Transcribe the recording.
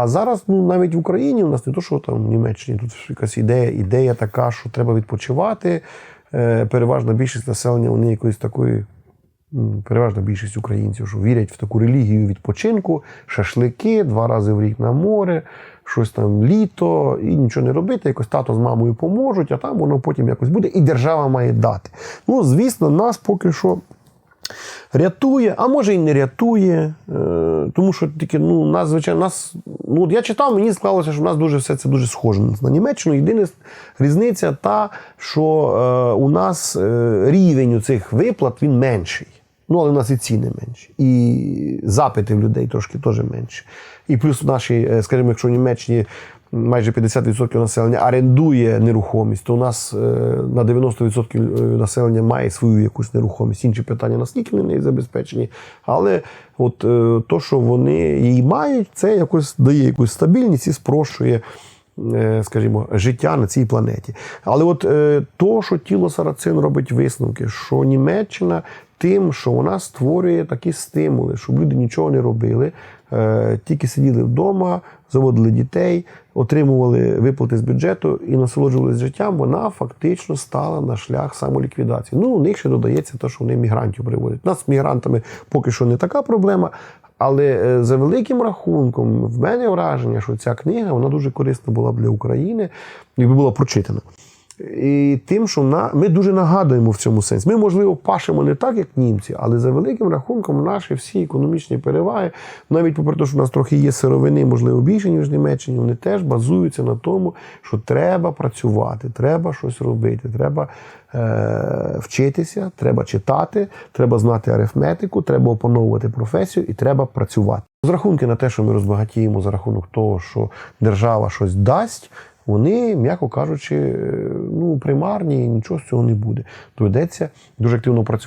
А зараз ну навіть в Україні у нас не то, що там в Німеччині, тут якась ідея, ідея така, що треба відпочивати. Е, переважна більшість населення вони якоїсь такої. Переважна більшість українців, що вірять в таку релігію відпочинку, шашлики, два рази в рік на море, щось там літо, і нічого не робити, якось тато з мамою поможуть, а там воно потім якось буде, і держава має дати. Ну, звісно, нас поки що рятує, а може і не рятує. е, Тому що тільки ну, нас, звичайно, нас. Ну, я читав, мені склалося, що в нас дуже все це дуже схоже на Німеччину. Єдина різниця та, що е, у нас е, рівень цих виплат він менший. Ну, але в нас і ціни менші, і запити в людей трошки теж менші. І плюс наші, е, скажімо, якщо в Німеччині майже 50% населення орендує нерухомість, то у нас е, на 90% населення має свою якусь нерухомість. Інші питання, наскільки вони неї забезпечені. Але от е, то, що вони її мають, це якось дає якусь стабільність і спрощує. Е, Скажімо, життя на цій планеті. Але от е, то, що тіло Сарацин робить висновки, що Німеччина тим, що вона створює такі стимули, щоб люди нічого не робили, е, тільки сиділи вдома, заводили дітей, отримували виплати з бюджету і насолоджувалися життям, вона фактично стала на шлях самоліквідації. Ну, у них ще додається те, що вони мігрантів приводять. У нас з мігрантами поки що не така проблема. Але е, за великим рахунком, в мене враження, що ця книга вона дуже корисна була б для України, якби була прочитана. І тим, що на, ми дуже нагадуємо в цьому сенсі. Ми, можливо, пашемо не так, як німці, але за великим рахунком наші всі економічні переваги, навіть попри те, що у нас трохи є сировини, можливо, більше, ніж в Німеччині, вони теж базуються на тому, що треба працювати, треба щось робити, треба е, вчитися, треба читати, треба знати арифметику, треба опановувати професію і треба працювати. Розрахунки на те, що ми розбагатіємо за рахунок того, що держава щось дасть, вони, м'яко кажучи, е, ну, примарні, і нічого з цього не буде. Доведеться дуже активно працювати.